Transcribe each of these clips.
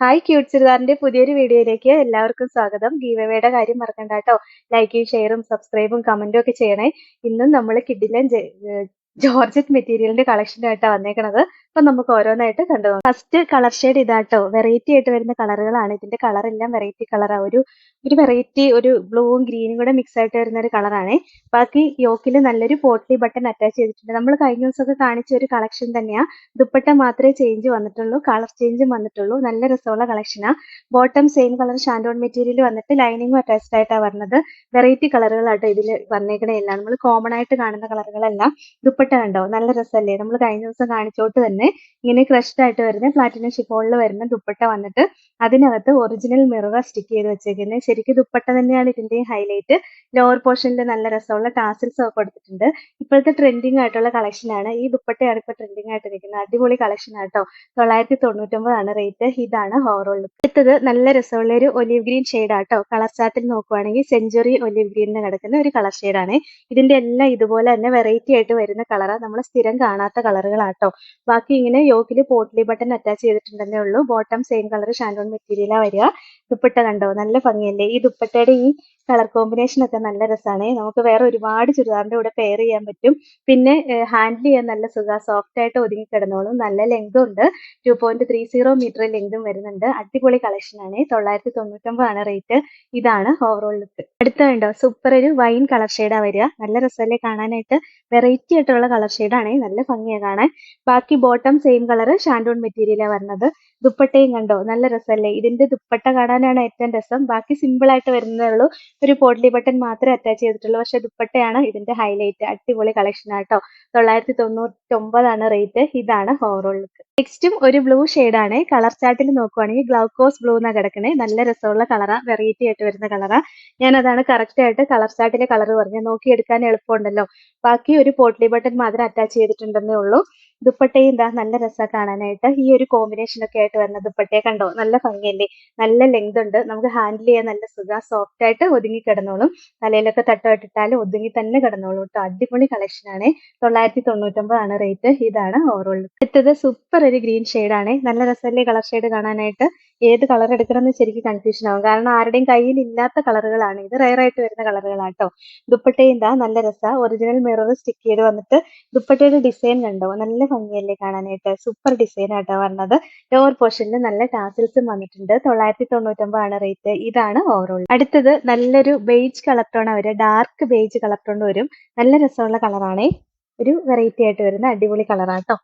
Hi cute ചുരിദാറിന്റെ പുതിയൊരു വീഡിയോയിലേക്ക് എല്ലാവർക്കും സ്വാഗതം. ഗീവയുടെ കാര്യം മറക്കണ്ട കേട്ടോ ലൈക്കും ഷെയറും സബ്സ്ക്രൈബും കമന്റും ഒക്കെ ചെയ്യണേ. ഇന്നും നമ്മൾ കിഡിലൻ ജോർജറ്റ് മെറ്റീരിയലിന്റെ കളക്ഷൻ ആയിട്ടാണ് വന്നേക്കണത്. അപ്പൊ നമുക്ക് ഓരോന്നായിട്ട് കണ്ടു ഫസ്റ്റ് കളർ ഷെയ്ഡ് ഇതാട്ടോ. വെറൈറ്റി ആയിട്ട് വരുന്ന കളറുകളാണ്. ഇതിന്റെ കളർ എല്ലാം വെറൈറ്റി കളറാണ് ഒരു ഒരു വെറൈറ്റി ഒരു ബ്ലൂവും ഗ്രീനും കൂടെ മിക്സ് ആയിട്ട് വരുന്ന ഒരു കളറാണ് ബാക്കി യോക്കിൽ നല്ലൊരു പോട്ട്ലി ബട്ടൺ അറ്റാച്ച് ചെയ്തിട്ടുണ്ട്. നമ്മൾ കഴിഞ്ഞ ദിവസമൊക്കെ കാണിച്ച ഒരു കളക്ഷൻ തന്നെയാ. ദുപ്പട്ട മാത്രമേ ചേഞ്ച് വന്നിട്ടുള്ളൂ. കളർ ചേഞ്ചും വന്നിട്ടുള്ളൂ. നല്ല രസമുള്ള കളക്ഷനാ ബോട്ടം സെയിം കളർ ഷാൻഡോൺ മെറ്റീരിയൽ വന്നിട്ട് ലൈനിങ്ങും അറ്റാച്ച്ഡ് ആയിട്ടാണ് വരുന്നത് വെറൈറ്റി കളറുകളാട്ടോ ഇതിൽ വന്നേക്കണേ എല്ലാം. നമ്മൾ കോമൺ ആയിട്ട് കാണുന്ന കളറുകളല്ല ദുപ്പട്ട കണ്ടോ? നല്ല രസമല്ലേ? നമ്മൾ കഴിഞ്ഞ ദിവസം കാണിച്ചോട്ട് തന്നെ ഇങ്ങനെ ക്രഷ്ഡ് ആയിട്ട് വരുന്ന പ്ലാറ്റിനം ഷിഫോണിൽ വരുന്ന ദുപ്പട്ട വന്നിട്ട് അതിനകത്ത് ഒറിജിനൽ മിറർ സ്റ്റിക്ക് ചെയ്ത് വെച്ചേക്കുന്നത് ശരിക്കും ദുപ്പട്ട തന്നെയാണ് ഇതിന്റെ ഹൈലൈറ്റ് ലോവർ പോർഷനിൽ നല്ല രസമുള്ള ടാസിൽസ് ഒക്കെ കൊടുത്തിട്ടുണ്ട്. ഇപ്പോഴത്തെ ട്രെൻഡിങ് ആയിട്ടുള്ള കളക്ഷൻ ആണ്. ഈ ദുപ്പട്ടയാണ് ഇപ്പൊ ട്രെൻഡിങ് ആയിട്ട് നിൽക്കുന്നത്. അടിപൊളി കളക്ഷൻ ആട്ടോ തൊള്ളായിരത്തി തൊണ്ണൂറ്റൊമ്പതാണ് റേറ്റ് ഇതാണ് ഓവറോൾ അടുത്തത് നല്ല രസമുള്ള ഒരു ഒലിവ് ഗ്രീൻ ഷെയ്ഡ് ആട്ടോ കളർ ചാറ്റിൽ നോക്കുവാണെങ്കിൽ സെഞ്ചുറി ഒലിവ് ഗ്രീനിന് കിടക്കുന്ന ഒരു കളർ ഷെയ്ഡാണ് ഇതിന്റെ എല്ലാം ഇതുപോലെ തന്നെ വെറൈറ്റി ആയിട്ട് വരുന്ന കളറാണ് നമ്മൾ സ്ഥിരം കാണാത്ത കളറുകളാട്ടോ ബാക്കി ഇങ്ങനെ യോക്കിൽ പോട്ട്ലി ബട്ടൺ അറ്റാച്ച് ചെയ്തിട്ടുണ്ടെന്നേ ഉള്ളൂ. ബോട്ടം സെയിം കളർ ഷാൻഡോൺ മെറ്റീരിയലാ വരിക. ദുപ്പട്ട കണ്ടോ? നല്ല ഭംഗിയല്ലേ? ഈ ദുപ്പട്ടയുടെ ഈ കളർ കോമ്പിനേഷൻ ഒക്കെ നല്ല രസമാണ് നമുക്ക് വേറെ ഒരുപാട് ചുരിദാറിന്റെ കൂടെ പെയർ ചെയ്യാൻ പറ്റും. പിന്നെ ഹാൻഡിൽ ചെയ്യാൻ നല്ല സുഖ. സോഫ്റ്റ് ആയിട്ട് ഒതുങ്ങി കിടന്നോളും നല്ല ലെങ്തും ഉണ്ട്. Two point three zero metre ലെങ്തും വരുന്നുണ്ട്. അടിപൊളി കളക്ഷൻ ആണ്. തൊള്ളായിരത്തി തൊണ്ണൂറ്റൊമ്പതാണ് റേറ്റ് ഇതാണ് ഓവറോൾ ലുക്ക് അടുത്ത കണ്ടോ? സൂപ്പർ ഒരു വൈൻ കളർ ഷെയ്ഡാ വരിക. നല്ല രസമല്ലേ കാണാനായിട്ട്? വെറൈറ്റി ആയിട്ടുള്ള കളർ ഷെയ്ഡാണ് നല്ല ഭംഗിയാണ് കാണാൻ. ബാക്കി ബോട്ടം സെയിം കളർ ഷാൻഡോൺ മെറ്റീരിയലാണ് വരുന്നത്. ദുപ്പട്ടയും കണ്ടോ? നല്ല രസമല്ലേ ഇതിന്റെ ദുപ്പട്ട കാണാനാണ് ഏറ്റവും രസം. ബാക്കി സിമ്പിൾ ആയിട്ട് വരുന്നേ ഉള്ളൂ ഒരു പോട്ട്ലി ബട്ടൺ മാത്രമേ അറ്റാച്ച് ചെയ്തിട്ടുള്ളൂ. പക്ഷെ ദുപ്പട്ടയാണ് ഇതിന്റെ ഹൈലൈറ്റ് അടിപൊളി കളക്ഷൻ ആട്ടോ. തൊള്ളായിരത്തി തൊണ്ണൂറ്റൊമ്പതാണ് റേറ്റ് ഇതാണ് ഓവറോൾ ലുക്ക് നെക്സ്റ്റും ഒരു ബ്ലൂ ആണ്. കളർ ചാർട്ടിൽ നോക്കുവാണെങ്കിൽ ഗ്ലൗക്കോസ് ബ്ലൂ എന്നാ കിടക്കണേ. നല്ല രസമുള്ള കളറാ വെറൈറ്റി ആയിട്ട് വരുന്ന കളറാ ഞാൻ അതാണ് കറക്റ്റ് ആയിട്ട് കളർ ചാർട്ടിലെ കളർ പറഞ്ഞു. നോക്കിയെടുക്കാൻ എളുപ്പമുണ്ടല്ലോ. ബാക്കി ഒരു പോട്ട്ലി ബട്ടൺ മാത്രം അറ്റാച്ച് ചെയ്തിട്ടുണ്ടെന്നേ ഉള്ളൂ. ദുപ്പട്ടയും എന്താ നല്ല രസമാണ് കാണാനായിട്ട്. ഈ ഒരു കോമ്പിനേഷൻ ഒക്കെ ആയിട്ട് വരുന്ന ദുപ്പട്ടയെ കണ്ടോ? നല്ല ഭംഗിയല്ലേ നല്ല ലെങ്ത് ഉണ്ട്. നമുക്ക് ഹാൻഡിൽ ചെയ്യാൻ നല്ല സുഖ. സോഫ്റ്റ് ആയിട്ട് ഒതുങ്ങി കിടന്നോളും. തലയിലൊക്കെ തട്ടമിട്ടിട്ടാലും ഒതുങ്ങി തന്നെ കിടന്നോളും കേട്ടോ. അടിപൊളി കളക്ഷൻ ആണ്. തൊള്ളായിരത്തി തൊണ്ണൂറ്റൊമ്പതാണ് റേറ്റ് ഇതാണ് ഓവറോൾ അടുത്തത് സൂപ്പർ ഒരു ഗ്രീൻ ആണ്. നല്ല രസമല്ലേ കളർ ഷെയ്ഡ് കാണാനായിട്ട്? ഏത് കളർ എടുക്കണം എന്ന് ശരിക്കും കൺഫ്യൂഷൻ ആവും. കാരണം ആരുടെയും കയ്യിൽ ഇല്ലാത്ത കളറുകളാണ് ഇത് റയർ ആയിട്ട് വരുന്ന കളറുകളാട്ടോ ദുപ്പട്ടയും ഇതാ നല്ല രസാ. ഒറിജിനൽ മിറർ സ്റ്റിക്ക് ചെയ്ത് വന്നിട്ട് ദുപ്പട്ടയുടെ ഡിസൈൻ കണ്ടോ? നല്ല ഭംഗിയല്ലേ കാണാനായിട്ട്. സൂപ്പർ ഡിസൈൻ ആട്ടോ വന്നത്. ലോവർ പോർഷനിൽ നല്ല ടാസിൽസും വന്നിട്ടുണ്ട്. തൊള്ളായിരത്തി തൊണ്ണൂറ്റൊമ്പതാണ് റേറ്റ് ഇതാണ് ഓവറോൾ അടുത്തത് നല്ലൊരു ബേജ് കളർ ടോൺ വരെ ഡാർക്ക് ബേജ് കളർ ടോൺ വരും. നല്ല രസമുള്ള കളറാണേ ഒരു വെറൈറ്റി ആയിട്ട് വരുന്ന അടിപൊളി കളറാട്ടോ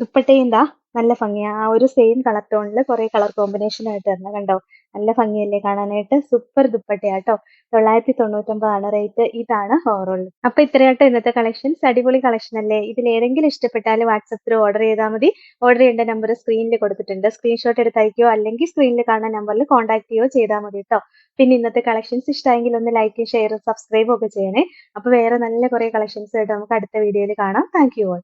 ദുപ്പട്ടയും നല്ല ഭംഗിയാ. ആ ഒരു സെയിം കളർ ടോണിൽ കുറെ കളർ കോമ്പിനേഷൻ ആയിട്ട് തന്നെ കണ്ടോ? നല്ല ഭംഗിയല്ലേ കാണാനായിട്ട്? സൂപ്പർ ദുപ്പട്ടയാട്ടോ തൊള്ളായിരത്തി തൊണ്ണൂറ്റൊമ്പതാണ് റേറ്റ് ഇതാണ് ഓവറോൾ അപ്പൊ ഇത്രയാട്ടോ ഇന്നത്തെ കളക്ഷൻസ് അടിപൊളി കളക്ഷൻ അല്ലേ? ഇതിൽ ഏതെങ്കിലും ഇഷ്ടപ്പെട്ടാൽ വാട്സപ്പിൽ ഓർഡർ ചെയ്താൽ മതി. ഓർഡർ ചെയ്യേണ്ട നമ്പർ സ്ക്രീനിൽ കൊടുത്തിട്ടുണ്ട്. സ്ക്രീൻഷോട്ട് എടുത്ത് അല്ലെങ്കിൽ സ്ക്രീനിൽ കാണുന്ന നമ്പറിൽ കോൺടാക്ട് ചെയ്യുകയോ ചെയ്താൽ മതി കേട്ടോ പിന്നെ ഇന്നത്തെ കളക്ഷൻസ് ഇഷ്ടമെങ്കിൽ ഒന്ന് ലൈക്കും ഷെയറും സബ്സ്ക്രൈബ് ഒക്കെ ചെയ്യണേ. അപ്പൊ വേറെ നല്ല കുറെ കളക്ഷൻസ് ആയിട്ട് നമുക്ക് അടുത്ത വീഡിയോയിൽ കാണാം. Thank you all